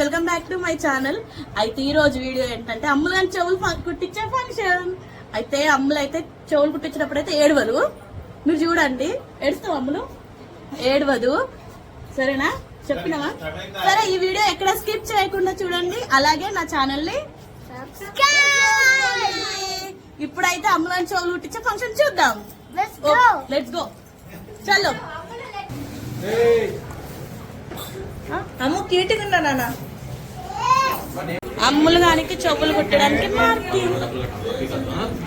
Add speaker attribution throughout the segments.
Speaker 1: Welcome back to my channel. అయితే ఈ రోజు వీడియో ఏంటంటే అమ్ములు అని చెవులు కుట్టించే ఫంక్షన్. అయితే అమ్ములు అయితే చెవులు కుట్టించినప్పుడు అయితే ఏడవదు మీరు చూడండి ఏడుస్తావు అమ్ములు? ఏడవదు. సరేనా? చెప్పినావా? సరే ఈ వీడియో ఎక్కడ స్కిప్ చేయకుండా చూడండి. అలాగే నా ఛానల్ని ఇప్పుడైతే అమ్ములు అని చెవులు కుట్టించే ఫంక్షన్ చూద్దాం. లెట్స్ గో చలో.
Speaker 2: అమ్ము క్యూట్గా ఉన్నా నాన్న.
Speaker 1: అమ్ములు దానికి చెవులు కుట్టడానికి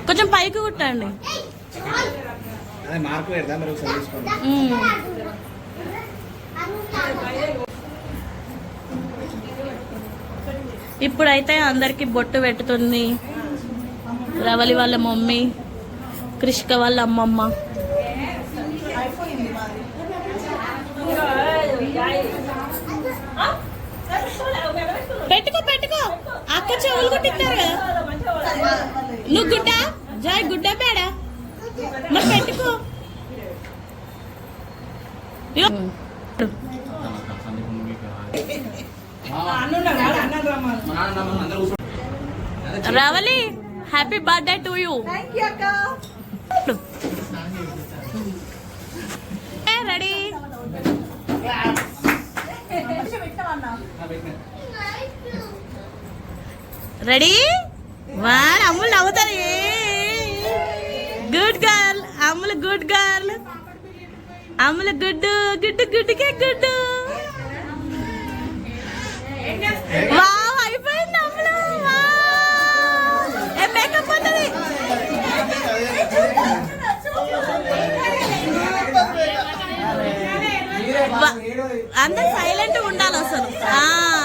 Speaker 1: కొంచెం పైకి కుట్టండి. ఇప్పుడైతే అందరికి బొట్టు పెట్టుతుంది. రవలి వాళ్ళ మమ్మీ కృష్క వాళ్ళ అమ్మమ్మ. పెట్టుకో. అక్క చెవులు కుట్టిస్తారు కదా నువ్వు గుడ్డ జాయ్ గుడ్డ పేడా మరి పెట్టుకో. Ravali happy
Speaker 2: birthday to you
Speaker 1: ready ready one Ammulu నవ్వుతారు. Good girl Ammulu good girl Ammulu గుడ్డు గుడ్డు గుడ్డుకే గుడ్డు. వావ్ అయిపోయింది అమ్ములు. వావ్. ఏ మేకప్ ఉంటుంది అందరు సైలెంట్ ఉండాలి అసలు. ఆ.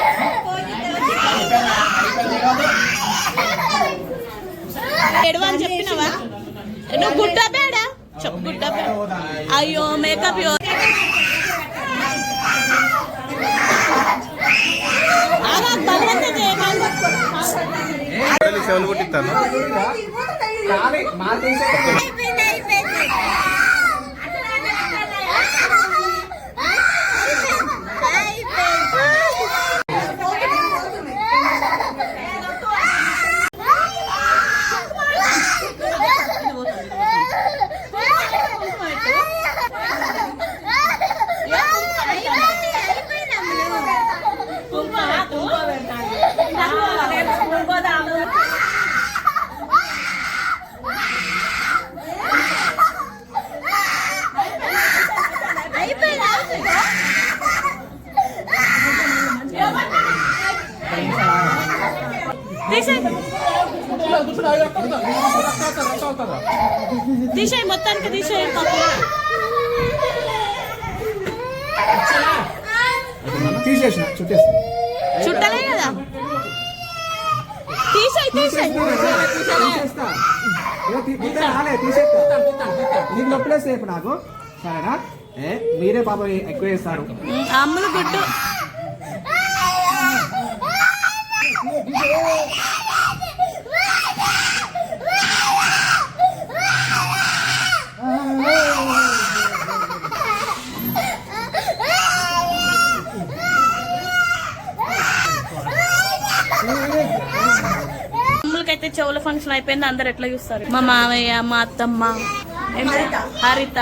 Speaker 1: ఏడవ అని చెప్పినవా? నువ్వు గుడ్డ పేడా? చెప్పు గుడ్డ పేడ. అయ్యో మేకప్.
Speaker 3: చెవులు కుట్టిస్తాను. తీసేయ్. మొత్తానికి తీసేయ్. తీసేసిన
Speaker 1: చుట్టలే కదా. తీసేయ్ తీసేయ్.
Speaker 3: నీకు నొప్పులేస్తే ఇప్పుడు నాకు. సరేనా? ఏ మీరే పాప ఎక్కువ చేస్తారు.
Speaker 1: అమ్ములు గుడ్డు. ఫంక్షన్ అయిపోయింది అందరు ఎట్లా చూస్తారు? మా మామయ్య మా అత్తమ్మ హరిత.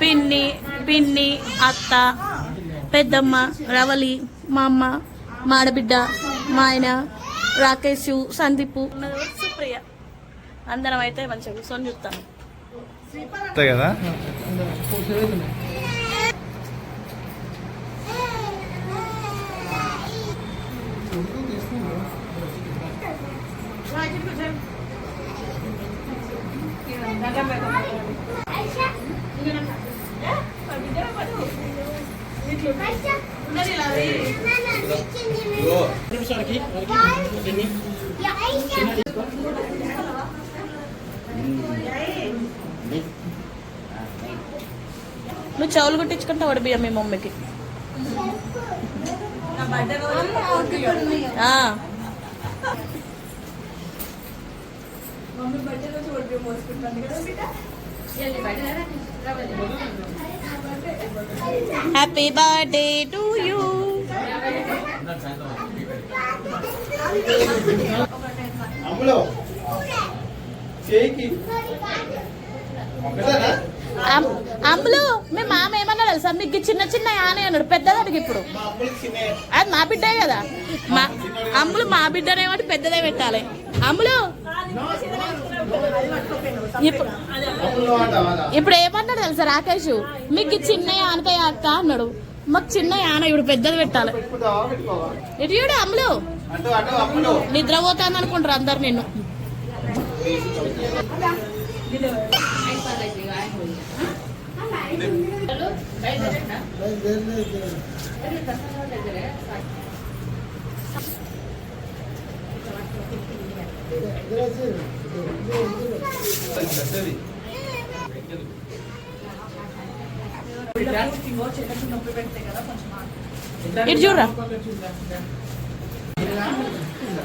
Speaker 1: పిన్ని పిన్ని అత్త పెద్దమ్మ రవలి మా అమ్మ మా ఆడబిడ్డ మా ఆయన రాకేష్ సందీప్. సుప్రియ. అందరం అయితే మంచిగా కూర్చొని చూస్తాం
Speaker 3: అంతే కదా?
Speaker 1: నువ్వు చెవులు కుట్టించుకుంటావు వాడు బియ్యం మీ మమ్మీకి. ఆ. హ్యాపీ బర్త్డే టు యూ
Speaker 3: అమ్ములో. చేయికి. పెద్దనా
Speaker 1: అమ్ములు మీ మామ ఏమన్నా తెలుసా? మీకు చిన్న చిన్న యానే అన్నాడు. పెద్దదానికి ఇప్పుడు. అది మా బిడ్డే కదా. మా అమ్ములు మా బిడ్డనేమంటే పెద్దదే పెట్టాలి. అమ్ములు ఇప్పుడు ఇప్పుడు ఏమన్నాడు తెలుసా రాకేష్? మీకు చిన్న ఆనకాయ అక్క అన్నాడు. మాకు చిన్న యాన ఇప్పుడు పెద్దది పెట్టాలి. ఇటు చూడు అమ్ములు? నిద్రపోతాను అనుకుంటారు అందరు నిన్ను. ఇటు చూడరా?
Speaker 4: అక్కడ
Speaker 1: మళ్ళీ మళ్ళీ ఇప్పుడు నాని పెడతాను
Speaker 4: మనం దావా చేసుకుందాం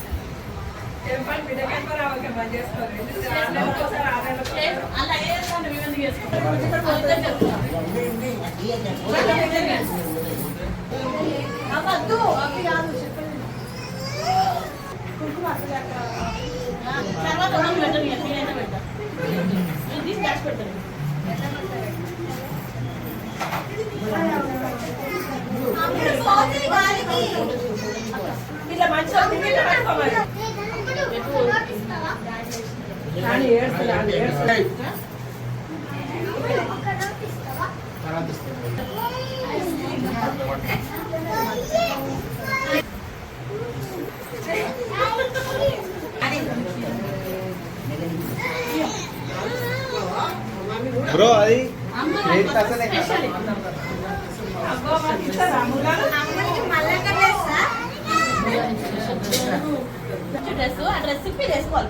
Speaker 1: తర్వాత పెట్టండి ఎక్కడైనా పెట్టాం. ఇది తీసి దాచి పెట్టండి
Speaker 2: ఇట్లా మంచిగా ఉంది, ఇట్లా పెట్టుకోమని. రాని ఏడుస్తుంది, రాని ఏడుస్తుంది.
Speaker 3: తర్వాత ఇస్తాను
Speaker 4: బ్రో అది
Speaker 3: అసలే?
Speaker 1: డ్రెస్ ఆ డ్రెస్ ఇప్పి వేసుకోవాలి?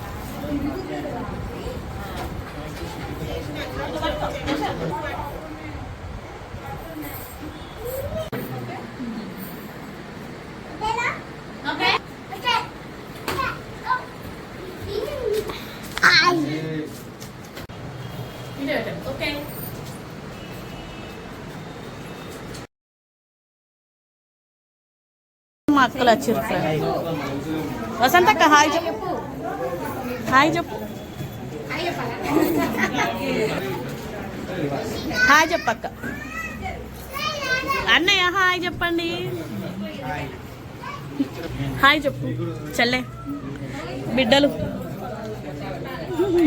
Speaker 1: మా అక్కలు వచ్చారు ఫ్రెండ్ వసంతక్క హాయ్ చెప్పు. హాయ్ చెప్పు. హాయ్ చెప్పక్క. అన్నయ్య హాయ్ చెప్పండి. హాయ్ చెప్పు. చెల్లె బిడ్డలు.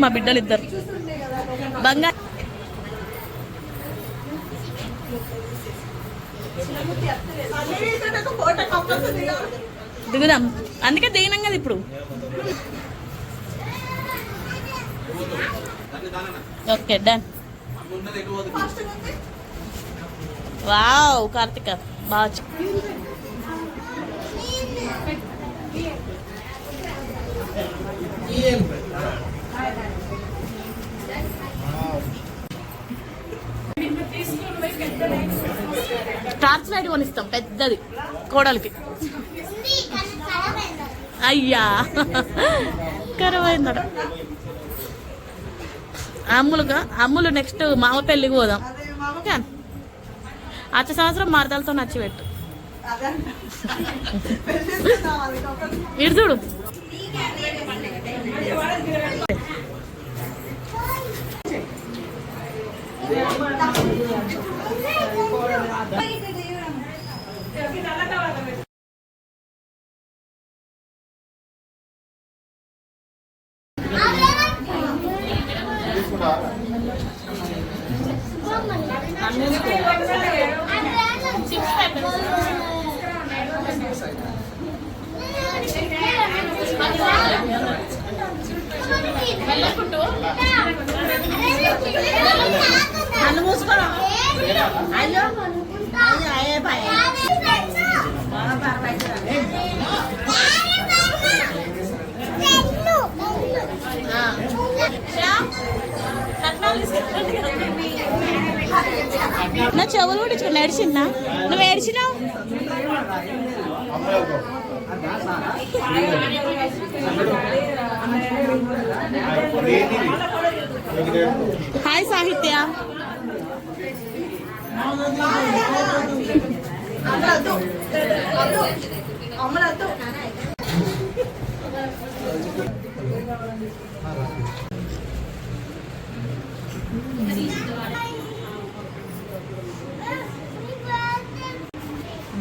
Speaker 1: మా బిడ్డలు ఇద్దరు బంగారు దిగుదాం. అందుకే దిగినాం కదా ఇప్పుడు. ఓకే డన్ వావ్ కార్తిక బాగా చెప్- టార్చ్ లైట్ కొనిస్తాం పెద్దది. కోడలికి. అయ్యా. కరవైందట. అమ్ములుగా అమ్ములు నెక్స్ట్ మామ పెళ్ళికి పోదాం. ఓకే అచ్చ సంవత్సరం మరదలతో నచ్చి పెట్టు. ఇటు చూడు
Speaker 5: నన్ను మూసుకోరా అయ్యో అయ్యో అయ్యే భయ
Speaker 1: నా కూడా ఇట్లా నడిచిందా? నువ్వు ఏడ్చినావు? హాయ్ సాహిత్య.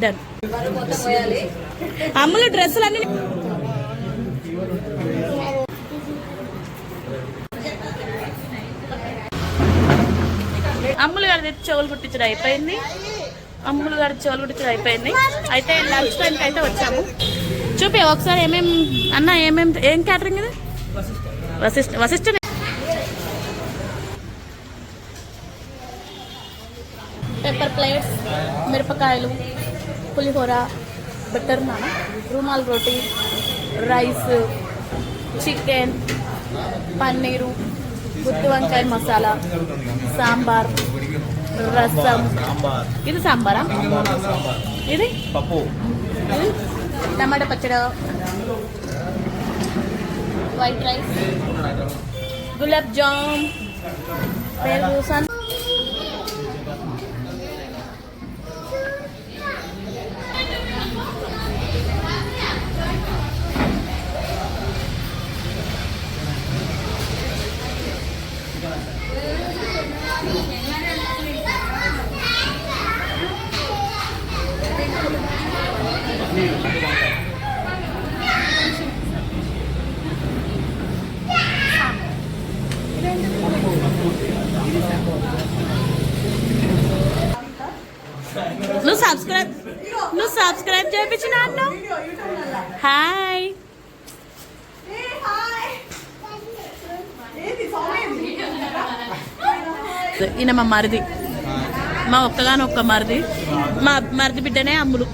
Speaker 1: డన్ అమ్ములు డ్రెస్సులు అన్ని అమ్ములు గారి చెవులు కుట్టించడం అయిపోయింది. అమ్ములు గారి చెవులు కుట్టించడం అయిపోయింది. అయితే లంచ్ టైంకి అయితే వచ్చాము. చూపి ఒకసారి ఏమేం అన్న ఏమేం ఏం క్యాటరింగ్ ఇది? వశిష్ఠ వశిష్ఠ పెప్పర్ ప్లేట్స్ మిరపకాయలు pulihora butter naan? Rumal roti rice chicken paneer గుత్తి వంకాయ మసాలా సాంబార్ రసం. ఇది సాంబారా? ఇది?
Speaker 4: పప్పు.
Speaker 1: ఇది? టమాటా పచ్చడి? White rice? గులాబ్ జామ్? పెరుగు సన్ నువ్వు సబ్స్క్రైబ్ నువ్వు సబ్స్క్రైబ్ చేయించిన అన్న హాయ్ ఈయన మా మరిది. మా ఒక్కగాని ఒక్క మరిది. మా మరిది బిడ్డనే అమ్ములు.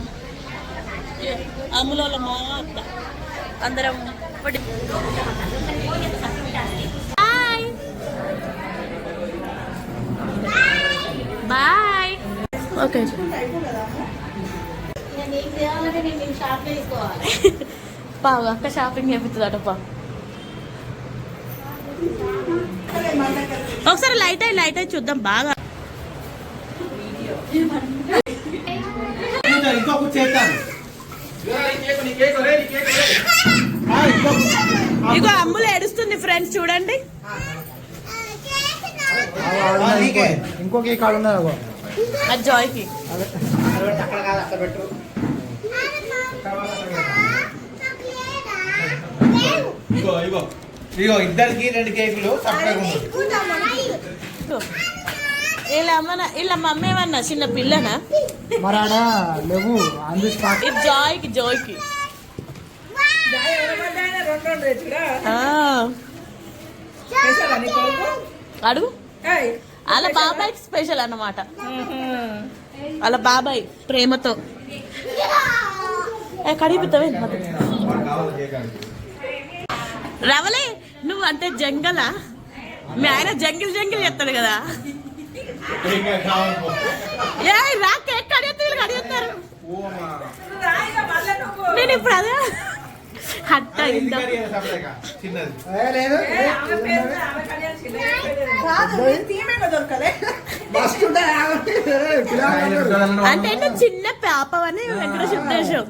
Speaker 1: అమ్ముల మా అత్త. అందరం ఒకటి. Hi bye. ఓకే. పావు అక్క షాపింగ్ చేపిస్తుందట పా. ఒకసారి లైట్ అయ్యి లైట్ అయ్యి చూద్దాం బాగా. ఇగో అమ్ములు ఏడుస్తుంది ఫ్రెండ్స్ చూడండి.
Speaker 3: కాడు ఉన్నది
Speaker 1: అది జాయ్కి.
Speaker 4: ఇగో ఇగో. ఇగో ఇద్దరికి రెండు కేకులు
Speaker 1: వీళ్ళ అమ్మన వీళ్ళ మమ్మీ ఏమన్నా చిన్న పిల్లనా?
Speaker 3: మరాడా లేవు
Speaker 1: జాయ్కి జాయ్కి. అడుగు. వాళ్ళ బాబాయ్కి స్పెషల్ అన్నమాట. వాళ్ళ బాబాయ్ ప్రేమతో. ఏ, కడిగిపోతావే రవలే నువ్వు అంటే జంగలా? మీ ఆయన జంగిల్ జంగిల్ చెప్తాడు కదా? ఏ
Speaker 3: రాకే కడియత్తు కడియత్తారు నేను ఇప్పుడు అదే.
Speaker 1: అంటే చిన్న పాప
Speaker 5: అని వెంకట శుద్ధేశం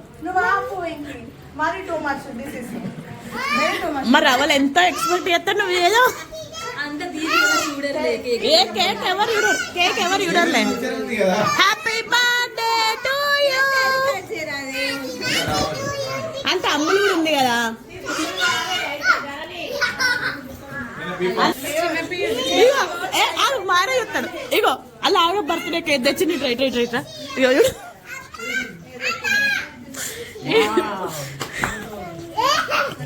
Speaker 5: మరి
Speaker 1: అవలు ఎంత ఎక్స్పెక్ట్ చేస్తా నువ్వు ఏదో? ఏ కేక్ ఎవరు చూడరు? కేక్ ఎవరు
Speaker 4: కదా
Speaker 1: హ్యాపీ బర్త్డే టు యూ అంటే అమ్ములు కూడా ఉంది కదా? మారే చెప్తాడు. ఇగో అలా ఆవిడ బర్త్డే కేక్ తెచ్చి నీ ట్రై ట్రై ట్రై ట్రై ఇగో చూడు.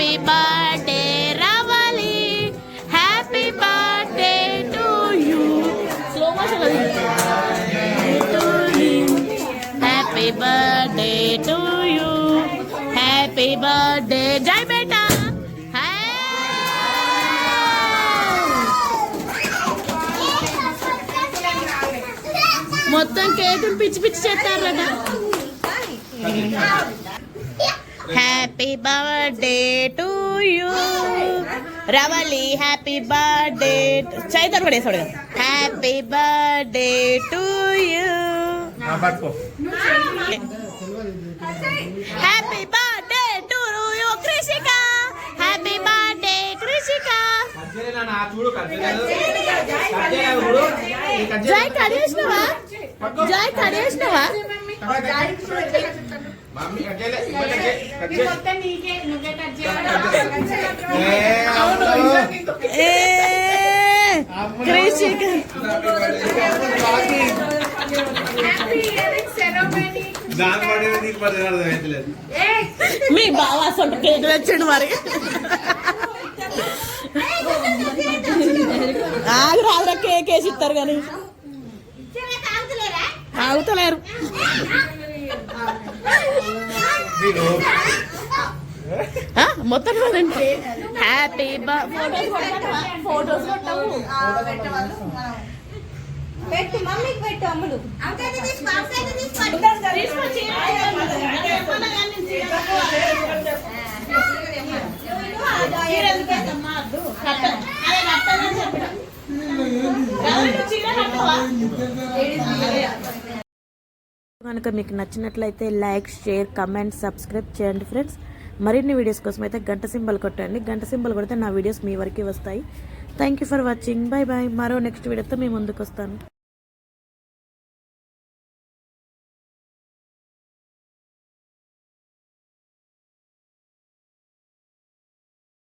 Speaker 1: happy birthday Ravali happy birthday to you slow motion happy birthday to you happy birthday జై బేటా మొత్తం కేకులు పిచ్చి పిచ్చి చేస్తారట happy birthday to you Ravali happy birthday Chaitan కూడా వేసాడు హ్యాపీ బర్త్డే టు యూ
Speaker 4: పట్టుకో
Speaker 1: హ్యాపీ బర్త్డే బర్త్డే కృషిక
Speaker 3: చూడు కట్ చేయలేదు. కట్ చేయలేదు చూడు. ఈ కట్ చేయలేదు.
Speaker 1: జై కడేసినవా జై కడేసినవా కృషిక మీ బావ అసలు కేక్ తెచ్చిండు మరి ఆగు రాదురా కేక్ వేసి ఇస్తారు కానీ. ఆగుతలేరు. మొత్తం కదండి హ్యాపీ ఫోటోస్
Speaker 5: పెట్టు మమ్మీకి పెట్టు అమ్ములు తీసుకొచ్చి
Speaker 1: కనుక మీకు నచ్చినట్లయితే లైక్ షేర్ కమెంట్ సబ్స్క్రైబ్ చేయండి ఫ్రెండ్స్. మరిన్ని వీడియోస్ కోసం అయితే గంట సింబల్ కొట్టండి. గంట సింబల్ కొడితే నా వీడియోస్ మీ వరకే వస్తాయి. Thank you for watching bye bye మరో నెక్స్ట్ వీడియోతో మీ ముందుకు వస్తాను.